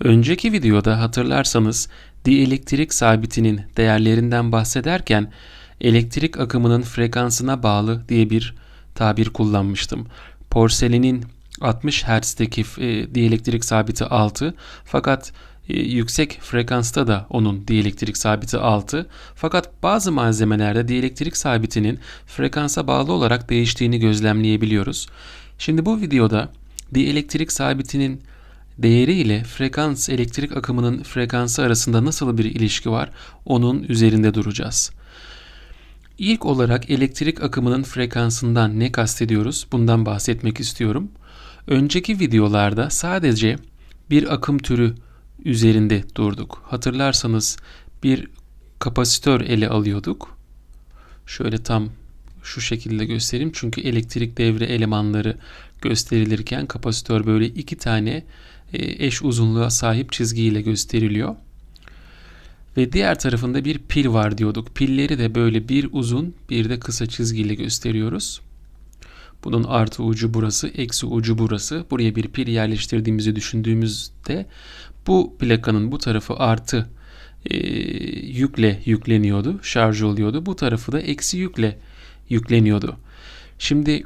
Önceki videoda hatırlarsanız dielektrik sabitinin değerlerinden bahsederken elektrik akımının frekansına bağlı diye bir tabir kullanmıştım. Porselenin 60 Hz'deki e, dielektrik sabiti 6 fakat e, yüksek frekansta da onun dielektrik sabiti 6 fakat bazı malzemelerde dielektrik sabitinin frekansa bağlı olarak değiştiğini gözlemleyebiliyoruz. Şimdi bu videoda dielektrik sabitinin değeri ile frekans elektrik akımının frekansı arasında nasıl bir ilişki var onun üzerinde duracağız. İlk olarak elektrik akımının frekansından ne kastediyoruz? Bundan bahsetmek istiyorum. Önceki videolarda sadece bir akım türü üzerinde durduk. Hatırlarsanız bir kapasitör ele alıyorduk. Şöyle tam şu şekilde göstereyim. Çünkü elektrik devre elemanları gösterilirken kapasitör böyle iki tane eş uzunluğa sahip çizgiyle gösteriliyor. Ve diğer tarafında bir pil var diyorduk. Pilleri de böyle bir uzun bir de kısa çizgiyle gösteriyoruz. Bunun artı ucu burası, eksi ucu burası. Buraya bir pil yerleştirdiğimizi düşündüğümüzde bu plakanın bu tarafı artı e, yükle yükleniyordu, şarj oluyordu. Bu tarafı da eksi yükle yükleniyordu. Şimdi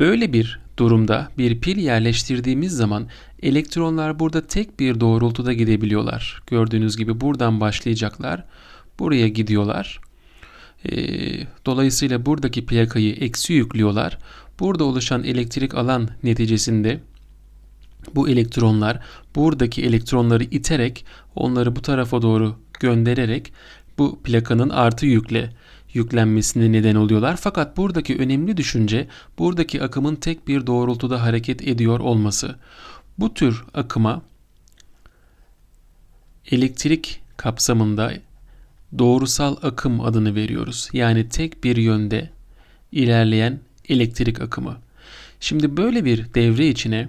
böyle bir durumda bir pil yerleştirdiğimiz zaman elektronlar burada tek bir doğrultuda gidebiliyorlar. Gördüğünüz gibi buradan başlayacaklar. Buraya gidiyorlar. E, dolayısıyla buradaki plakayı eksi yüklüyorlar. Burada oluşan elektrik alan neticesinde bu elektronlar buradaki elektronları iterek onları bu tarafa doğru göndererek bu plakanın artı yükle yüklenmesine neden oluyorlar. Fakat buradaki önemli düşünce buradaki akımın tek bir doğrultuda hareket ediyor olması. Bu tür akıma elektrik kapsamında doğrusal akım adını veriyoruz. Yani tek bir yönde ilerleyen elektrik akımı. Şimdi böyle bir devre içine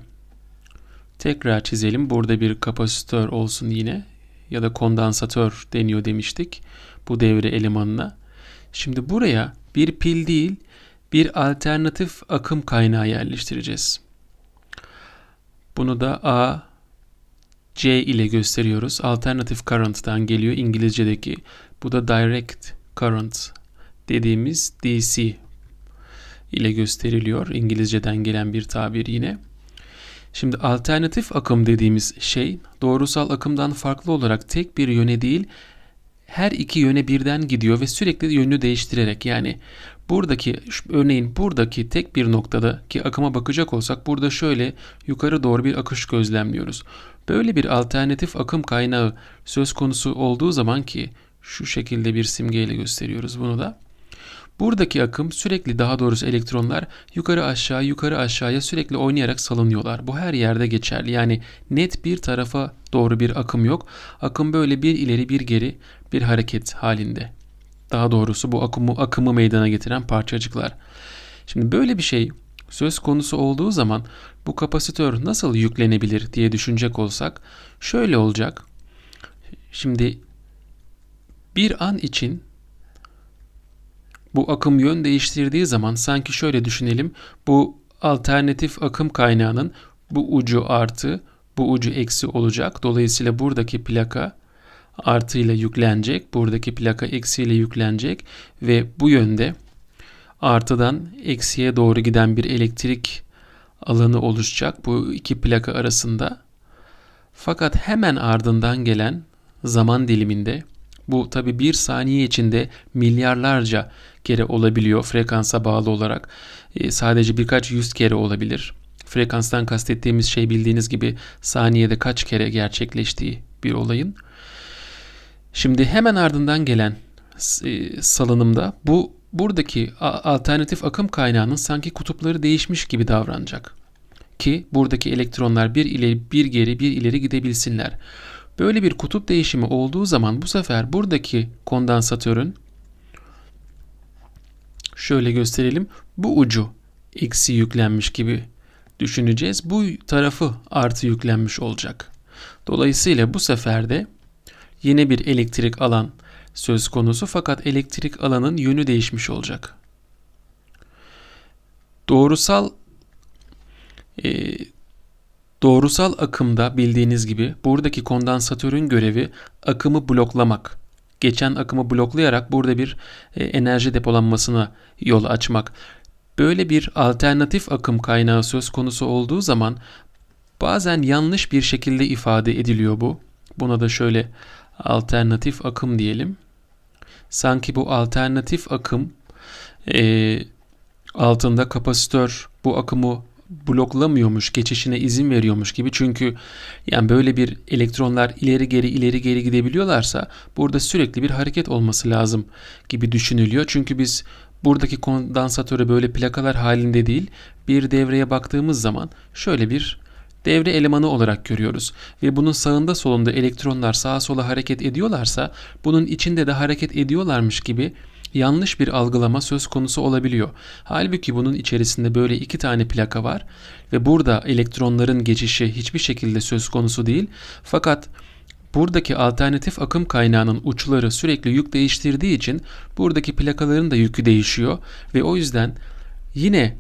tekrar çizelim. Burada bir kapasitör olsun yine ya da kondansatör deniyor demiştik bu devre elemanına. Şimdi buraya bir pil değil bir alternatif akım kaynağı yerleştireceğiz. Bunu da A, C ile gösteriyoruz. Alternative current'tan geliyor İngilizce'deki. Bu da direct current dediğimiz DC ile gösteriliyor. İngilizceden gelen bir tabir yine. Şimdi alternatif akım dediğimiz şey doğrusal akımdan farklı olarak tek bir yöne değil her iki yöne birden gidiyor ve sürekli yönünü değiştirerek yani buradaki örneğin buradaki tek bir noktadaki akıma bakacak olsak burada şöyle yukarı doğru bir akış gözlemliyoruz. Böyle bir alternatif akım kaynağı söz konusu olduğu zaman ki şu şekilde bir simgeyle gösteriyoruz bunu da. Buradaki akım sürekli daha doğrusu elektronlar yukarı aşağı yukarı aşağıya sürekli oynayarak salınıyorlar. Bu her yerde geçerli. Yani net bir tarafa doğru bir akım yok. Akım böyle bir ileri bir geri bir hareket halinde. Daha doğrusu bu akımı, akımı meydana getiren parçacıklar. Şimdi böyle bir şey söz konusu olduğu zaman bu kapasitör nasıl yüklenebilir diye düşünecek olsak şöyle olacak. Şimdi bir an için bu akım yön değiştirdiği zaman sanki şöyle düşünelim. Bu alternatif akım kaynağının bu ucu artı, bu ucu eksi olacak. Dolayısıyla buradaki plaka artı ile yüklenecek. Buradaki plaka eksi ile yüklenecek ve bu yönde artıdan eksiye doğru giden bir elektrik alanı oluşacak bu iki plaka arasında. Fakat hemen ardından gelen zaman diliminde bu tabi bir saniye içinde milyarlarca kere olabiliyor frekansa bağlı olarak. E, sadece birkaç yüz kere olabilir. Frekanstan kastettiğimiz şey bildiğiniz gibi saniyede kaç kere gerçekleştiği bir olayın. Şimdi hemen ardından gelen e, salınımda bu buradaki alternatif akım kaynağının sanki kutupları değişmiş gibi davranacak. Ki buradaki elektronlar bir ileri bir geri bir ileri gidebilsinler. Böyle bir kutup değişimi olduğu zaman bu sefer buradaki kondansatörün şöyle gösterelim. Bu ucu eksi yüklenmiş gibi düşüneceğiz. Bu tarafı artı yüklenmiş olacak. Dolayısıyla bu sefer de yine bir elektrik alan söz konusu fakat elektrik alanın yönü değişmiş olacak. Doğrusal e, Doğrusal akımda bildiğiniz gibi buradaki kondansatörün görevi akımı bloklamak. Geçen akımı bloklayarak burada bir e, enerji depolanmasına yol açmak. Böyle bir alternatif akım kaynağı söz konusu olduğu zaman bazen yanlış bir şekilde ifade ediliyor bu. Buna da şöyle alternatif akım diyelim. Sanki bu alternatif akım e, altında kapasitör bu akımı bloklamıyormuş, geçişine izin veriyormuş gibi. Çünkü yani böyle bir elektronlar ileri geri ileri geri gidebiliyorlarsa burada sürekli bir hareket olması lazım gibi düşünülüyor. Çünkü biz buradaki kondansatörü böyle plakalar halinde değil bir devreye baktığımız zaman şöyle bir devre elemanı olarak görüyoruz. Ve bunun sağında solunda elektronlar sağa sola hareket ediyorlarsa bunun içinde de hareket ediyorlarmış gibi yanlış bir algılama söz konusu olabiliyor. Halbuki bunun içerisinde böyle iki tane plaka var ve burada elektronların geçişi hiçbir şekilde söz konusu değil. Fakat buradaki alternatif akım kaynağının uçları sürekli yük değiştirdiği için buradaki plakaların da yükü değişiyor ve o yüzden yine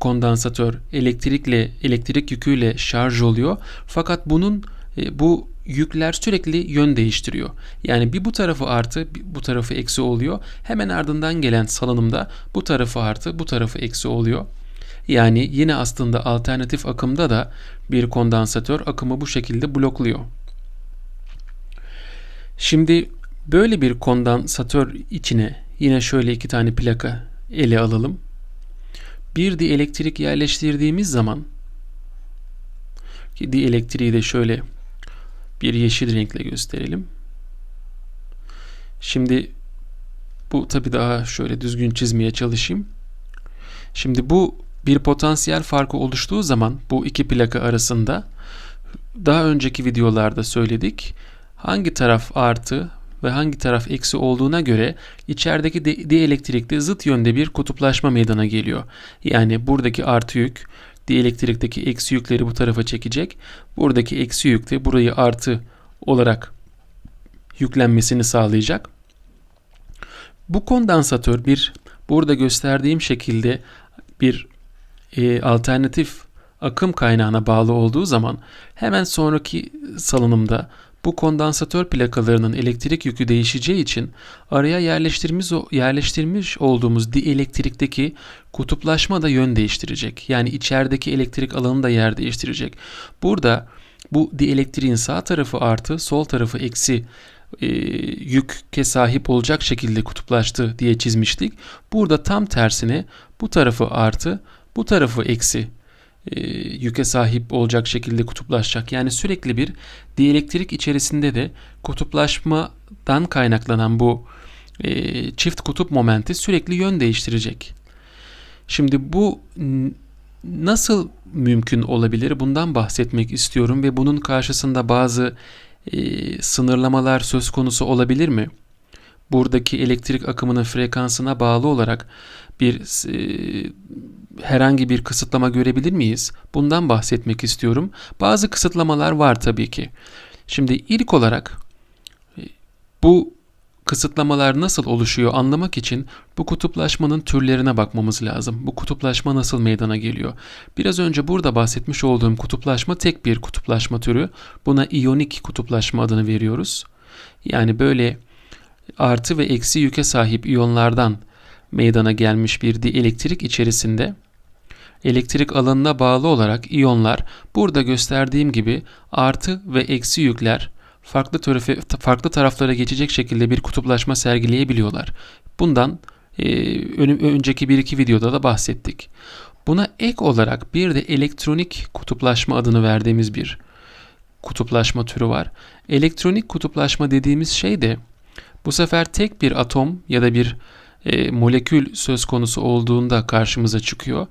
kondansatör elektrikle elektrik yüküyle şarj oluyor. Fakat bunun e, bu yükler sürekli yön değiştiriyor. Yani bir bu tarafı artı bu tarafı eksi oluyor. Hemen ardından gelen salınımda bu tarafı artı bu tarafı eksi oluyor. Yani yine aslında alternatif akımda da bir kondansatör akımı bu şekilde blokluyor. Şimdi böyle bir kondansatör içine yine şöyle iki tane plaka ele alalım. Bir dielektrik yerleştirdiğimiz zaman ki dielektriği de şöyle bir yeşil renkle gösterelim. Şimdi bu tabi daha şöyle düzgün çizmeye çalışayım. Şimdi bu bir potansiyel farkı oluştuğu zaman bu iki plaka arasında daha önceki videolarda söyledik. Hangi taraf artı ve hangi taraf eksi olduğuna göre içerideki dielektrikte zıt yönde bir kutuplaşma meydana geliyor. Yani buradaki artı yük dielektrikteki eksi yükleri bu tarafa çekecek. Buradaki eksi yük de burayı artı olarak yüklenmesini sağlayacak. Bu kondansatör bir burada gösterdiğim şekilde bir e, alternatif akım kaynağına bağlı olduğu zaman hemen sonraki salınımda bu kondansatör plakalarının elektrik yükü değişeceği için araya yerleştirmiş, yerleştirmiş olduğumuz dielektrikteki kutuplaşma da yön değiştirecek. Yani içerideki elektrik alanı da yer değiştirecek. Burada bu dielektriğin sağ tarafı artı sol tarafı eksi e, yüke sahip olacak şekilde kutuplaştı diye çizmiştik. Burada tam tersine bu tarafı artı bu tarafı eksi e, yüke sahip olacak şekilde kutuplaşacak. Yani sürekli bir dielektrik içerisinde de kutuplaşmadan kaynaklanan bu e, çift kutup momenti sürekli yön değiştirecek. Şimdi bu nasıl mümkün olabilir? Bundan bahsetmek istiyorum ve bunun karşısında bazı e, sınırlamalar söz konusu olabilir mi? Buradaki elektrik akımının frekansına bağlı olarak bir e, herhangi bir kısıtlama görebilir miyiz? Bundan bahsetmek istiyorum. Bazı kısıtlamalar var tabii ki. Şimdi ilk olarak e, bu kısıtlamalar nasıl oluşuyor anlamak için bu kutuplaşmanın türlerine bakmamız lazım. Bu kutuplaşma nasıl meydana geliyor? Biraz önce burada bahsetmiş olduğum kutuplaşma tek bir kutuplaşma türü. Buna iyonik kutuplaşma adını veriyoruz. Yani böyle artı ve eksi yüke sahip iyonlardan meydana gelmiş bir dielektrik içerisinde elektrik alanına bağlı olarak iyonlar burada gösterdiğim gibi artı ve eksi yükler farklı tarafa, farklı taraflara geçecek şekilde bir kutuplaşma sergileyebiliyorlar. Bundan e, önceki bir iki videoda da bahsettik. Buna ek olarak bir de elektronik kutuplaşma adını verdiğimiz bir kutuplaşma türü var. Elektronik kutuplaşma dediğimiz şey de bu sefer tek bir atom ya da bir e, molekül söz konusu olduğunda karşımıza çıkıyor.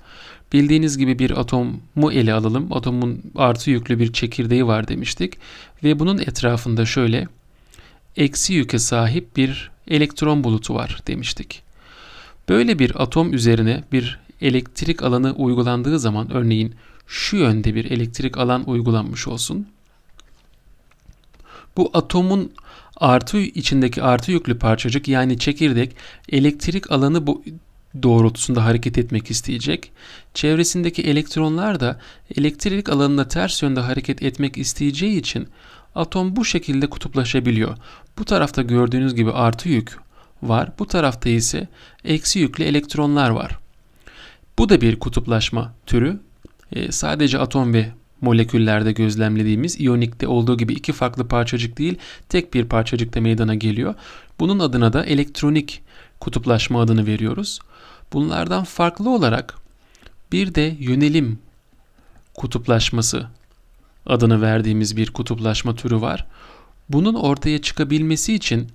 Bildiğiniz gibi bir atomu ele alalım. Atomun artı yüklü bir çekirdeği var demiştik. Ve bunun etrafında şöyle eksi yüke sahip bir elektron bulutu var demiştik. Böyle bir atom üzerine bir elektrik alanı uygulandığı zaman örneğin şu yönde bir elektrik alan uygulanmış olsun. Bu atomun artı içindeki artı yüklü parçacık yani çekirdek elektrik alanı bu doğrultusunda hareket etmek isteyecek. Çevresindeki elektronlar da elektrik alanına ters yönde hareket etmek isteyeceği için atom bu şekilde kutuplaşabiliyor. Bu tarafta gördüğünüz gibi artı yük var. Bu tarafta ise eksi yüklü elektronlar var. Bu da bir kutuplaşma türü. E, sadece atom ve moleküllerde gözlemlediğimiz iyonikte olduğu gibi iki farklı parçacık değil tek bir parçacıkta meydana geliyor. Bunun adına da elektronik kutuplaşma adını veriyoruz. Bunlardan farklı olarak bir de yönelim kutuplaşması adını verdiğimiz bir kutuplaşma türü var. Bunun ortaya çıkabilmesi için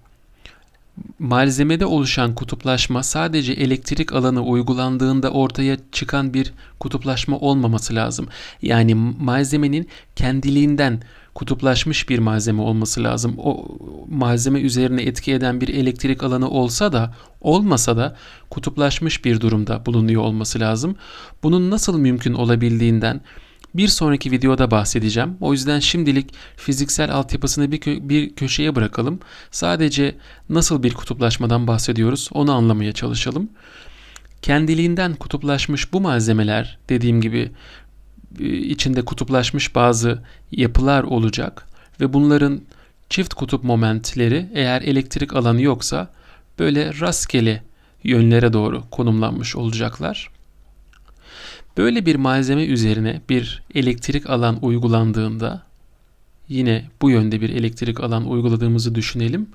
malzemede oluşan kutuplaşma sadece elektrik alanı uygulandığında ortaya çıkan bir kutuplaşma olmaması lazım. Yani malzemenin kendiliğinden kutuplaşmış bir malzeme olması lazım. O malzeme üzerine etki eden bir elektrik alanı olsa da olmasa da kutuplaşmış bir durumda bulunuyor olması lazım. Bunun nasıl mümkün olabildiğinden bir sonraki videoda bahsedeceğim. O yüzden şimdilik fiziksel altyapısını bir, kö- bir köşeye bırakalım. Sadece nasıl bir kutuplaşmadan bahsediyoruz onu anlamaya çalışalım. Kendiliğinden kutuplaşmış bu malzemeler dediğim gibi e, içinde kutuplaşmış bazı yapılar olacak ve bunların çift kutup momentleri eğer elektrik alanı yoksa böyle rastgele yönlere doğru konumlanmış olacaklar. Böyle bir malzeme üzerine bir elektrik alan uygulandığında yine bu yönde bir elektrik alan uyguladığımızı düşünelim.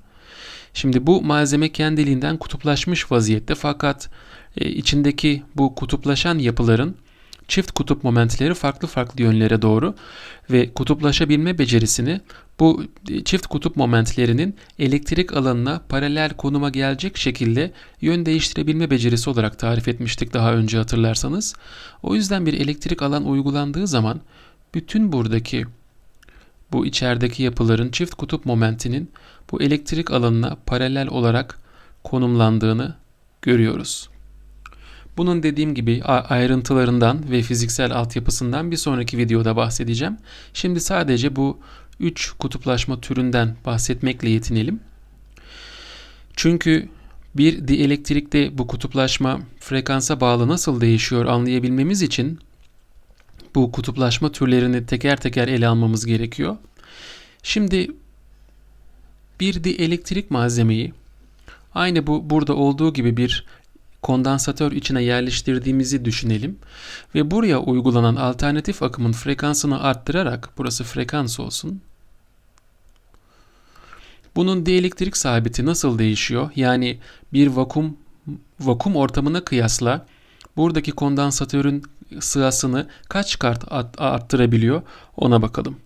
Şimdi bu malzeme kendiliğinden kutuplaşmış vaziyette fakat e, içindeki bu kutuplaşan yapıların çift kutup momentleri farklı farklı yönlere doğru ve kutuplaşabilme becerisini bu çift kutup momentlerinin elektrik alanına paralel konuma gelecek şekilde yön değiştirebilme becerisi olarak tarif etmiştik daha önce hatırlarsanız. O yüzden bir elektrik alan uygulandığı zaman bütün buradaki bu içerideki yapıların çift kutup momentinin bu elektrik alanına paralel olarak konumlandığını görüyoruz. Bunun dediğim gibi ayrıntılarından ve fiziksel altyapısından bir sonraki videoda bahsedeceğim. Şimdi sadece bu 3 kutuplaşma türünden bahsetmekle yetinelim. Çünkü bir dielektrikte bu kutuplaşma frekansa bağlı nasıl değişiyor anlayabilmemiz için bu kutuplaşma türlerini teker teker ele almamız gerekiyor. Şimdi bir dielektrik malzemeyi aynı bu burada olduğu gibi bir kondansatör içine yerleştirdiğimizi düşünelim ve buraya uygulanan alternatif akımın frekansını arttırarak burası frekans olsun. Bunun dielektrik sabiti nasıl değişiyor? Yani bir vakum vakum ortamına kıyasla buradaki kondansatörün sığasını kaç kart arttırabiliyor ona bakalım.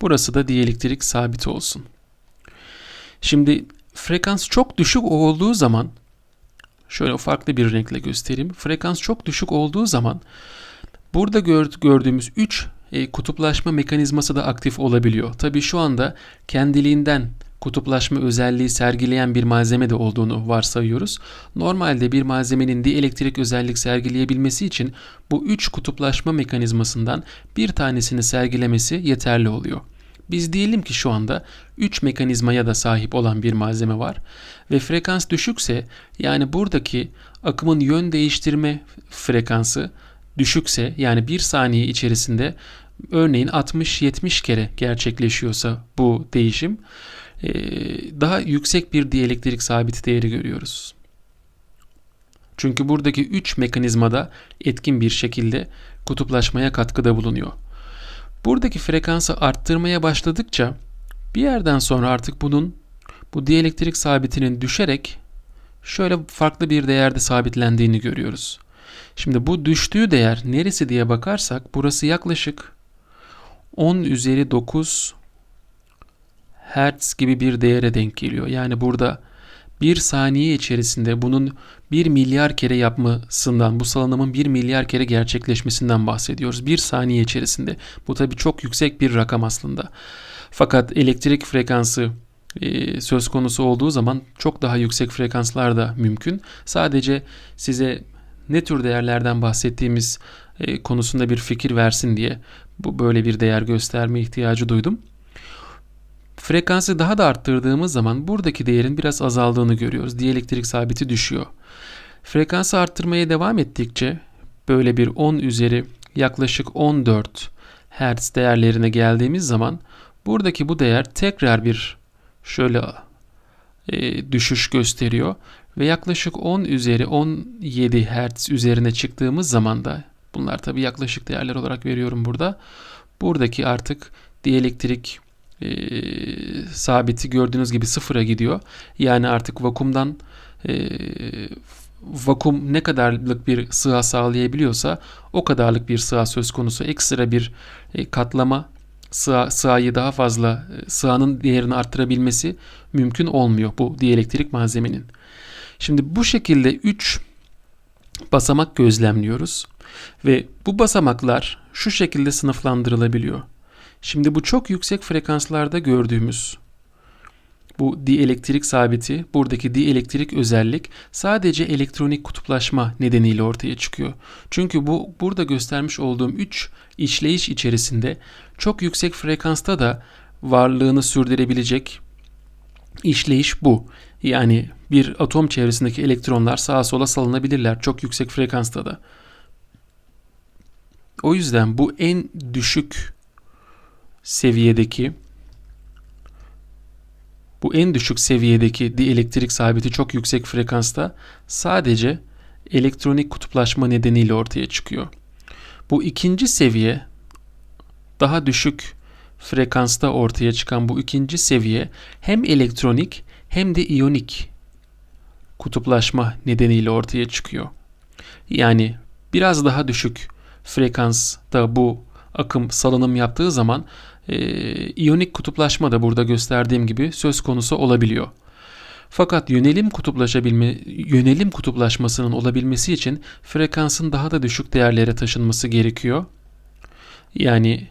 Burası da dielektrik sabiti olsun. Şimdi frekans çok düşük olduğu zaman Şöyle farklı bir renkle göstereyim. Frekans çok düşük olduğu zaman burada gördüğümüz 3 e, kutuplaşma mekanizması da aktif olabiliyor. Tabi şu anda kendiliğinden kutuplaşma özelliği sergileyen bir malzeme de olduğunu varsayıyoruz. Normalde bir malzemenin dielektrik özellik sergileyebilmesi için bu 3 kutuplaşma mekanizmasından bir tanesini sergilemesi yeterli oluyor. Biz diyelim ki şu anda 3 mekanizmaya da sahip olan bir malzeme var ve frekans düşükse yani buradaki akımın yön değiştirme frekansı düşükse yani 1 saniye içerisinde örneğin 60-70 kere gerçekleşiyorsa bu değişim daha yüksek bir dielektrik sabit değeri görüyoruz. Çünkü buradaki 3 mekanizmada etkin bir şekilde kutuplaşmaya katkıda bulunuyor. Buradaki frekansı arttırmaya başladıkça bir yerden sonra artık bunun bu dielektrik sabitinin düşerek şöyle farklı bir değerde sabitlendiğini görüyoruz. Şimdi bu düştüğü değer neresi diye bakarsak burası yaklaşık 10 üzeri 9 Hertz gibi bir değere denk geliyor. Yani burada bir saniye içerisinde bunun 1 milyar kere yapmasından, bu salınımın 1 milyar kere gerçekleşmesinden bahsediyoruz. Bir saniye içerisinde. Bu tabii çok yüksek bir rakam aslında. Fakat elektrik frekansı e, söz konusu olduğu zaman çok daha yüksek frekanslar da mümkün. Sadece size ne tür değerlerden bahsettiğimiz e, konusunda bir fikir versin diye bu böyle bir değer gösterme ihtiyacı duydum. Frekansı daha da arttırdığımız zaman buradaki değerin biraz azaldığını görüyoruz. Dielektrik sabiti düşüyor. Frekansı arttırmaya devam ettikçe böyle bir 10 üzeri yaklaşık 14 Hz değerlerine geldiğimiz zaman buradaki bu değer tekrar bir şöyle e, düşüş gösteriyor ve yaklaşık 10 üzeri 17 Hz üzerine çıktığımız zaman da bunlar tabi yaklaşık değerler olarak veriyorum burada. Buradaki artık dielektrik e, sabiti gördüğünüz gibi sıfıra gidiyor. Yani artık vakumdan e, vakum ne kadarlık bir sığa sağlayabiliyorsa o kadarlık bir sığa söz konusu. Ekstra bir e, katlama sığa, sığayı daha fazla e, sığanın değerini arttırabilmesi mümkün olmuyor bu dielektrik malzemenin. Şimdi bu şekilde 3 basamak gözlemliyoruz ve bu basamaklar şu şekilde sınıflandırılabiliyor. Şimdi bu çok yüksek frekanslarda gördüğümüz bu dielektrik sabiti, buradaki dielektrik özellik sadece elektronik kutuplaşma nedeniyle ortaya çıkıyor. Çünkü bu burada göstermiş olduğum 3 işleyiş içerisinde çok yüksek frekansta da varlığını sürdürebilecek işleyiş bu. Yani bir atom çevresindeki elektronlar sağa sola salınabilirler çok yüksek frekansta da. O yüzden bu en düşük seviyedeki bu en düşük seviyedeki dielektrik sabiti çok yüksek frekansta sadece elektronik kutuplaşma nedeniyle ortaya çıkıyor. Bu ikinci seviye daha düşük frekansta ortaya çıkan bu ikinci seviye hem elektronik hem de iyonik kutuplaşma nedeniyle ortaya çıkıyor. Yani biraz daha düşük frekansta bu akım salınım yaptığı zaman iyonik kutuplaşma da burada gösterdiğim gibi söz konusu olabiliyor. Fakat yönelim kutuplaşabilme yönelim kutuplaşmasının olabilmesi için frekansın daha da düşük değerlere taşınması gerekiyor. Yani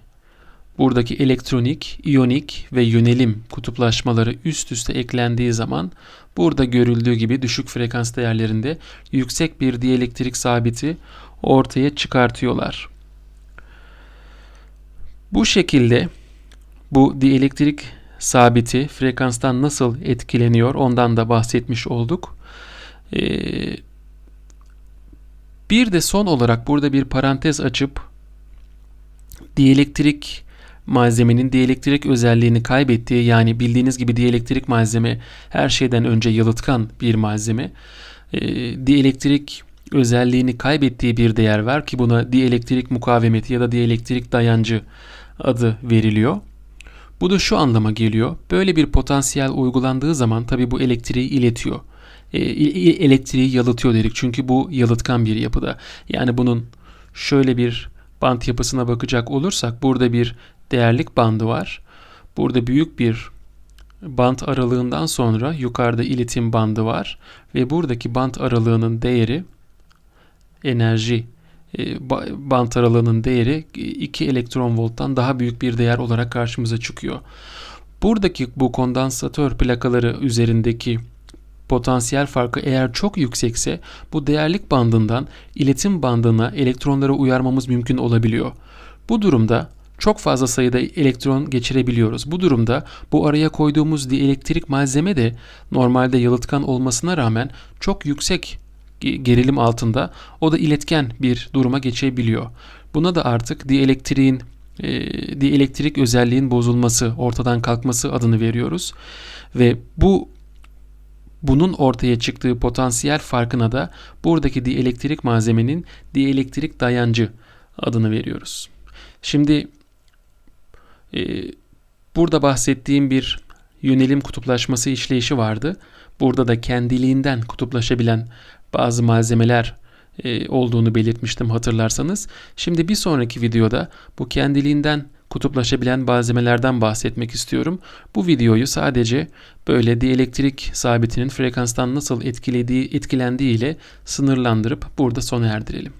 buradaki elektronik, iyonik ve yönelim kutuplaşmaları üst üste eklendiği zaman burada görüldüğü gibi düşük frekans değerlerinde yüksek bir dielektrik sabiti ortaya çıkartıyorlar. Bu şekilde bu dielektrik sabiti frekanstan nasıl etkileniyor ondan da bahsetmiş olduk. Ee, bir de son olarak burada bir parantez açıp dielektrik malzemenin dielektrik özelliğini kaybettiği yani bildiğiniz gibi dielektrik malzeme her şeyden önce yalıtkan bir malzeme. E, dielektrik özelliğini kaybettiği bir değer var ki buna dielektrik mukavemeti ya da dielektrik dayancı adı veriliyor. Bu da şu anlama geliyor. Böyle bir potansiyel uygulandığı zaman tabi bu elektriği iletiyor. E, elektriği yalıtıyor dedik çünkü bu yalıtkan bir yapıda. Yani bunun şöyle bir bant yapısına bakacak olursak burada bir değerlik bandı var. Burada büyük bir bant aralığından sonra yukarıda iletim bandı var ve buradaki bant aralığının değeri enerji bant aralığının değeri 2 elektron volttan daha büyük bir değer olarak karşımıza çıkıyor. Buradaki bu kondansatör plakaları üzerindeki potansiyel farkı eğer çok yüksekse bu değerlik bandından iletim bandına elektronları uyarmamız mümkün olabiliyor. Bu durumda çok fazla sayıda elektron geçirebiliyoruz. Bu durumda bu araya koyduğumuz dielektrik malzeme de normalde yalıtkan olmasına rağmen çok yüksek gerilim altında o da iletken bir duruma geçebiliyor. Buna da artık dielektriğin e, dielektrik özelliğin bozulması, ortadan kalkması adını veriyoruz. Ve bu bunun ortaya çıktığı potansiyel farkına da buradaki dielektrik malzemenin dielektrik dayancı adını veriyoruz. Şimdi e, burada bahsettiğim bir yönelim kutuplaşması işleyişi vardı. Burada da kendiliğinden kutuplaşabilen bazı malzemeler e, olduğunu belirtmiştim hatırlarsanız. Şimdi bir sonraki videoda bu kendiliğinden kutuplaşabilen malzemelerden bahsetmek istiyorum. Bu videoyu sadece böyle dielektrik sabitinin frekanstan nasıl etkilediği, etkilendiği ile sınırlandırıp burada sona erdirelim.